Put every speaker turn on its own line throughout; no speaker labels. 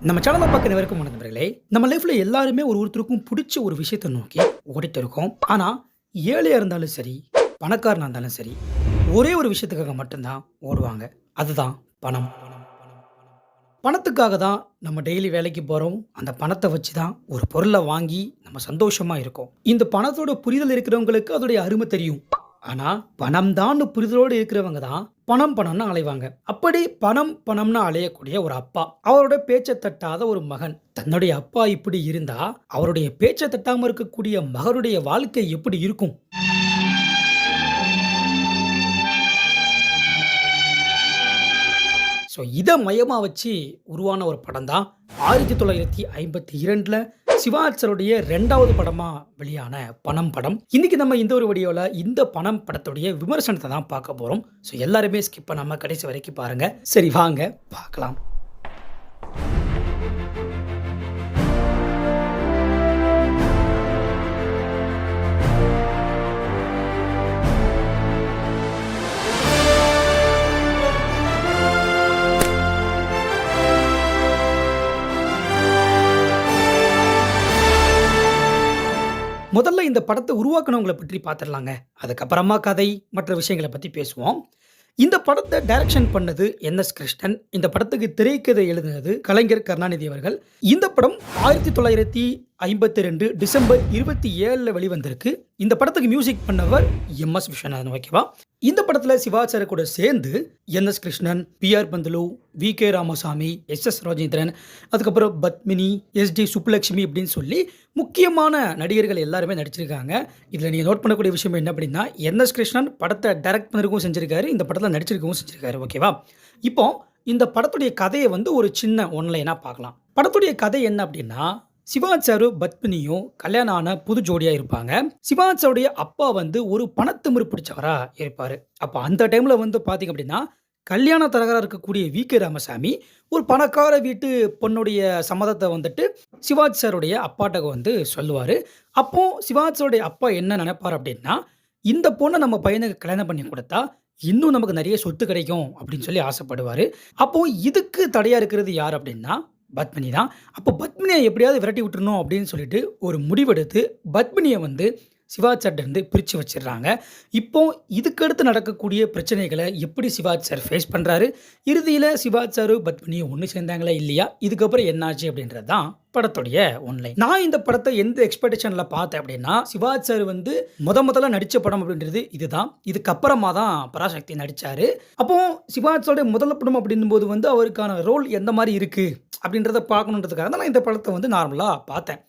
நம்ம சேனலை பார்க்க வரைக்கும் நண்பர்களே. நம்ம லைஃப்பில் எல்லாருமே ஒரு ஒருத்தருக்கும் பிடிச்ச ஒரு விஷயத்தை நோக்கி ஓடிட்டு இருக்கோம். ஆனால் ஏழையாக இருந்தாலும் சரி பணக்காரனாக இருந்தாலும் சரி ஒரே ஒரு விஷயத்துக்காக மட்டும்தான் ஓடுவாங்க. அதுதான் பணம். பணத்துக்காக தான் நம்ம டெய்லி வேலைக்கு போகிறோம் அந்த பணத்தை வச்சு தான் ஒரு பொருளை வாங்கி நம்ம சந்தோஷமாக இருக்கோம். இந்த பணத்தோட புரிதல் இருக்கிறவங்களுக்கு அதோடைய அருமை தெரியும். ஆனால் பணம் தான் புரிதலோடு இருக்கிறவங்க தான் பணம் பணம்னு அலைவாங்க. அப்படி பணம் பணம்னு அலையக்கூடிய ஒரு அப்பா அவரோட பேச்சை தட்டாத ஒரு மகன் தன்னுடைய அப்பா இப்படி இருந்தா அவருடைய பேச்சை தட்டாம இருக்கக்கூடிய மகனுடைய வாழ்க்கை எப்படி இருக்கும்? ஸோ இதை மையமாக வச்சு உருவான ஒரு படம் தான் ஆயிரத்தி தொள்ளாயிரத்தி ஐம்பத்தி இரண்டில் சிவாச்சருடைய ரெண்டாவது படமாக வெளியான பணம் படம். இன்னைக்கு நம்ம இந்த ஒரு வீடியோவில் இந்த பணம் படத்துடைய விமர்சனத்தை தான் பார்க்க போகிறோம் ஸோ எல்லாருமே ஸ்கிப் பண்ணாமல் கடைசி வரைக்கும் பாருங்கள் சரி வாங்க பார்க்கலாம். இந்த படத்தை உருவாக்குனவங்களை பற்றி பார்த்துடலாங்க அதுக்கப்புறமா கதை மற்ற விஷயங்களை பற்றி பேசுவோம். இந்த படத்தை டைரக்ஷன் பண்ணது என் எஸ் கிருஷ்ணன். இந்த படத்துக்கு திரைக்கதை எழுதினது கலைஞர் கருணாநிதி அவர்கள். இந்த படம் ஆயிரத்தி தொள்ளாயிரத்தி ஐம்பத்தி ரெண்டு டிசம்பர் இருபத்தி ஏழில் வெளிவந்திருக்கு. இந்த படத்துக்கு மியூசிக் பண்ணவர் எம் எஸ் விஸ்வநாதன் ஓகேவா இந்த படத்தில் சிவாச்சார கூட சேர்ந்து N S Krishnan P R Panthulu V K Ramasamy S S Rajendran அதுக்கப்புறம் பத்மினி எஸ் டி சுப்புலட்சுமி அப்படின்னு சொல்லி முக்கியமான நடிகர்கள் எல்லாருமே நடிச்சிருக்காங்க. இதில் நீங்கள் நோட் பண்ணக்கூடிய விஷயம் என்ன அப்படின்னா என் எஸ் கிருஷ்ணன் படத்தை டைரக்ட் பண்ணிருக்கவும் செஞ்சிருக்காரு இந்த படத்தில் நடிச்சிருக்கவும் செஞ்சிருக்காரு ஓகேவா இப்போ இந்த படத்துடைய கதையை வந்து ஒரு சின்ன ஒன்லைனாக பார்க்கலாம். படத்துடைய கதை என்ன அப்படின்னா சிவாச்சாரு பத்மினியும் கல்யாணம் ஆன புது ஜோடியாக இருப்பாங்க. சிவாச்சாருடைய அப்பா வந்து ஒரு பணத்திமிரு பிடிச்சவராக இருப்பார். அப்போ அந்த டைமில் வந்து பார்த்தீங்க அப்படின்னா கல்யாண தரகராக இருக்கக்கூடிய வி. கே. ராமசாமி ஒரு பணக்கார வீட்டு பொண்ணுடைய சம்மதத்தை வந்துட்டு சிவாஜ் சாருடைய அப்பாட்ட வந்து சொல்லுவார். அப்போ சிவாஜ் சாருடைய அப்பா என்ன நினைப்பார் அப்படின்னா இந்த பொண்ணை நம்ம பையனுக்கு கல்யாணம் பண்ணி கொடுத்தா இன்னும் நமக்கு நிறைய சொத்து கிடைக்கும் அப்படின்னு சொல்லி ஆசைப்படுவார். அப்போது இதுக்கு தடையாக இருக்கிறது யார் அப்படின்னா பத்மினி தான். அப்போ பத்மினியை எப்படியாவது விரட்டி விட்டுறணும் அப்படின்னு சொல்லிட்டு ஒரு முடிவெடுத்து பத்மினியை வந்து சிவாஜ் இருந்து பிரித்து வச்சிடுறாங்க. இப்போ இதுக்கடுத்து நடக்கக்கூடிய பிரச்சனைகளை எப்படி சிவாஜ் சார் ஃபேஸ் பண்ணுறாரு இறுதியில் சிவாஜ் சார் பத்மினியை ஒன்று சேர்ந்தாங்களா இல்லையா? இதுக்கப்புறம் என்னாச்சு அப்படின்றது தான் படத்துடைய ஒன்லைன் நான் இந்த படத்தை எந்த எக்ஸ்பெக்டேஷனில் பார்த்தேன் அப்படின்னா சிவாஜ் சார் வந்து முத முதல்ல நடித்த படம் அப்படின்றது இதுதான். இதுக்கப்புறமா தான் பராசக்தி நடித்தார் அப்போது சிவாஜ் சாருடைய முதல் படம் அப்படின்னும் போது வந்து அவருக்கான ரோல் எந்த மாதிரி இருக்குது அப்படின்றத பார்க்கணுன்றதுக்காக தான் நான் இந்த படத்தை வந்து நார்மலாக பார்த்தேன்.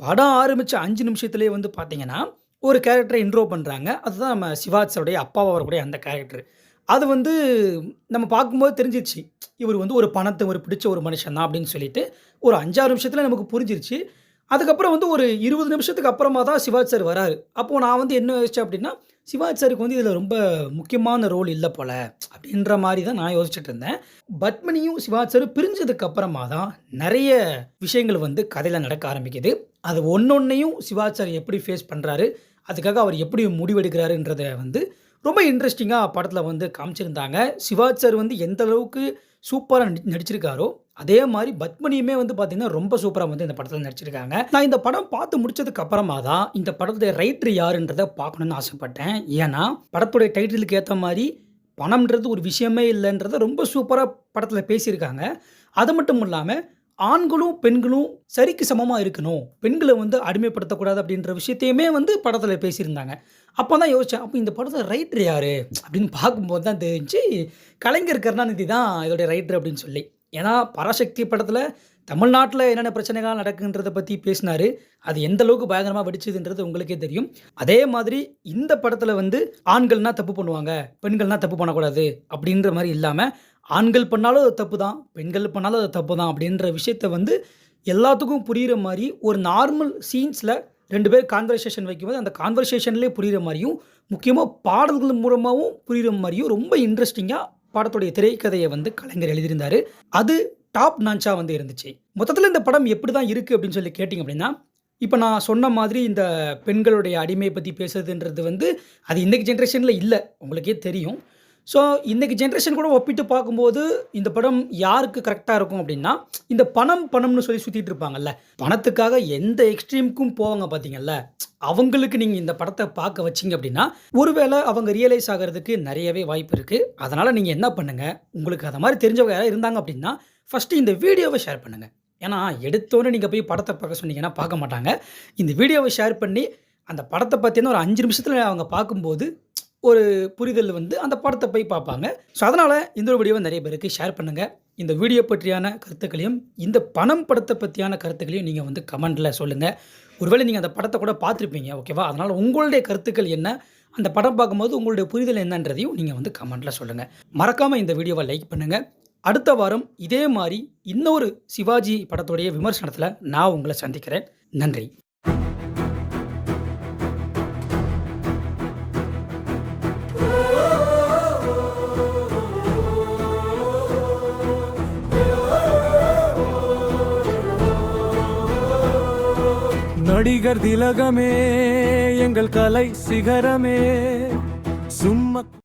படம் ஆரம்பித்த அஞ்சு நிமிஷத்துலேயே வந்து பார்த்தீங்கன்னா ஒரு கேரக்டரை இன்ட்ரோ பண்ணுறாங்க அதுதான் நம்ம சிவாஜியோடைய அப்பாவை வரக்கூடிய அந்த கேரக்டர் அது வந்து நம்ம பார்க்கும்போது தெரிஞ்சிருச்சு. இவர் வந்து ஒரு பணத்தை ஒரு பிடிச்ச ஒரு மனுஷன் தான் அப்படின்னு சொல்லிட்டு ஒரு அஞ்சாறு நிமிஷத்தில் நமக்கு புரிஞ்சிருச்சு. அதுக்கப்புறம் வந்து ஒரு இருபது நிமிஷத்துக்கு அப்புறமா தான் சிவாஜ் சார் வராரு. அப்போது நான் வந்து என்ன யோசிச்சேன் அப்படின்னா சிவாஜ் சாருக்கு வந்து இதில் ரொம்ப முக்கியமான ரோல் இல்லை போல் அப்படின்ற மாதிரி தான் நான் யோசிச்சுட்டு இருந்தேன். பத்மினியும் சிவாஜ் சாரும் பிரிஞ்சதுக்கு அப்புறமா தான் நிறைய விஷயங்கள் வந்து கதையில் நடக்க ஆரம்பிக்குது. அது ஒன்றொன்னையும் சிவாஜ் சார் எப்படி ஃபேஸ் பண்ணுறாரு அதுக்காக அவர் எப்படி முடிவெடுக்கிறாருன்றத வந்து ரொம்ப இன்ட்ரெஸ்டிங்காக படத்தில் வந்து காமிச்சிருந்தாங்க. சிவாஜ் சார் வந்து எந்த அளவுக்கு சூப்பராக நடி நடிச்சிருக்காரோ அதே மாதிரி பத்மினியுமே வந்து பார்த்தீங்கன்னா ரொம்ப சூப்பராக வந்து இந்த படத்தில் நடிச்சிருக்காங்க. நான் இந்த படம் பார்த்து முடிச்சதுக்கு அப்புறமா தான் இந்த படத்துடைய ரைட்டர் யாருன்றதை பார்க்கணுன்னு ஆசைப்பட்டேன். ஏன்னா படத்துடைய டைட்டிலுக்கு ஏற்ற மாதிரி பணம்ன்றது ஒரு விஷயமே இல்லைன்றதை ரொம்ப சூப்பராக படத்தில் பேசியிருக்காங்க. அது மட்டும் இல்லாமல் ஆண்களும் பெண்களும் சரிக்கு சமமாக இருக்கணும். பெண்களை வந்து அடிமைப்படுத்தக்கூடாது அப்படின்ற விஷயத்தையுமே வந்து படத்தில் பேசியிருந்தாங்க. அப்போ தான் யோசித்தேன் அப்போ இந்த படத்தில் ரைட்டர் யார்? அப்படின்னு பார்க்கும்போது தான் தெரிஞ்சு கலைஞர் கருணாநிதி தான் இதோடைய ரைட்டர் அப்படின்னு சொல்லி. ஏன்னா பராசக்தி படத்தில் தமிழ்நாட்டில் என்னென்ன பிரச்சனைகள் நடக்குன்றதை பற்றி பேசினார். அது எந்த அளவுக்கு பயங்கரமாக வெடிச்சதுன்றது உங்களுக்கே தெரியும். அதே மாதிரி இந்த படத்தில் வந்து ஆண்கள்னால் தப்பு பண்ணுவாங்க பெண்கள்னால் தப்பு பண்ணக்கூடாது அப்படின்ற மாதிரி இல்லாமல் ஆண்கள் பண்ணாலும் அது தப்பு தான் பெண்கள் பண்ணாலும் அது தப்பு தான் அப்படின்ற விஷயத்த வந்து எல்லாத்துக்கும் புரிகிற மாதிரி ஒரு நார்மல் சீன்ஸில் ரெண்டு பேர் கான்வர்சேஷன் வைக்கும்போது அந்த கான்வர்சேஷன்லேயே புரிகிற மாதிரியும் முக்கியமாக பாடல்கள் மூலமாகவும் புரிகிற மாதிரியும் ரொம்ப இன்ட்ரெஸ்டிங்காக படத்துடைய திரைக்கதையை வந்து கலைஞர் எழுதியிருந்தார். அது டாப் நான்ச்சாக வந்து இருந்துச்சு. மொத்தத்தில் இந்த படம் எப்படி தான் இருக்குது அப்படின்னு சொல்லி கேட்டிங்க அப்படின்னா இப்போ நான் சொன்ன மாதிரி இந்த பெண்களுடைய அடிமையை பற்றி பேசுறதுன்றது வந்து அது இன்றைக்கி ஜென்ரேஷனில் இல்லை. உங்களுக்கே தெரியும். ஸோ இன்றைக்கி ஜென்ரேஷன் கூட ஒப்பிட்டு பார்க்கும்போது, இந்த படம் யாருக்கு கரெக்டாக இருக்கும் அப்படின்னா இந்த பணம், பணம்னு சொல்லி சுற்றிட்டு இருப்பாங்கல்ல. பணத்துக்காக எந்த எக்ஸ்ட்ரீமுக்கும் போவாங்க பார்த்தீங்கல்ல, அவங்களுக்கு நீங்கள் இந்த படத்தை பார்க்க வச்சீங்க அப்படின்னா ஒருவேளை அவங்க ரியலைஸ் ஆகிறதுக்கு நிறையவே வாய்ப்பு இருக்குது அதனால் நீங்கள் என்ன பண்ணுங்கள் உங்களுக்கு அதை மாதிரி தெரிஞ்சவங்க யாராவது இருந்தாங்க அப்படின்னா ஃபர்ஸ்ட்டு இந்த வீடியோவை ஷேர் பண்ணுங்கள் ஏன்னா, எடுத்தோனே நீங்கள் போய் படத்தை பார்க்க சொன்னீங்கன்னா பார்க்க மாட்டாங்க. இந்த வீடியோவை ஷேர் பண்ணி, அந்த படத்தை பற்றினா ஒரு அஞ்சு நிமிஷத்தில் அவங்க பார்க்கும்போது, ஒரு புரிதல் வந்து அந்த படத்தை போய் பார்ப்பாங்க. ஸோ, அதனால் இந்த வீடியோவை நிறைய பேருக்கு ஷேர் பண்ணுங்கள் இந்த வீடியோ பற்றியான கருத்துக்களையும், இந்த பணம் படத்தை பற்றியான கருத்துக்களையும் நீங்கள் வந்து கமெண்டில் சொல்லுங்கள் ஒருவேளை நீங்கள் அந்த படத்தை கூட பார்த்துருப்பீங்க ஓகேவா? அதனால் உங்களுடைய கருத்துக்கள் என்ன? அந்த படம் பார்க்கும்போது உங்களுடைய புரிதல் என்னன்றதையும் நீங்கள் வந்து கமெண்டில் சொல்லுங்கள் மறக்காமல் இந்த வீடியோவை லைக் பண்ணுங்கள் அடுத்த வாரம் இதே மாதிரி இன்னொரு சிவாஜி படத்துடைய விமர்சனத்தில் நான் உங்களை சந்திக்கிறேன். நன்றி.
நடிகர் திலகமே எங்கள் கலை சிகரமே. சும்மா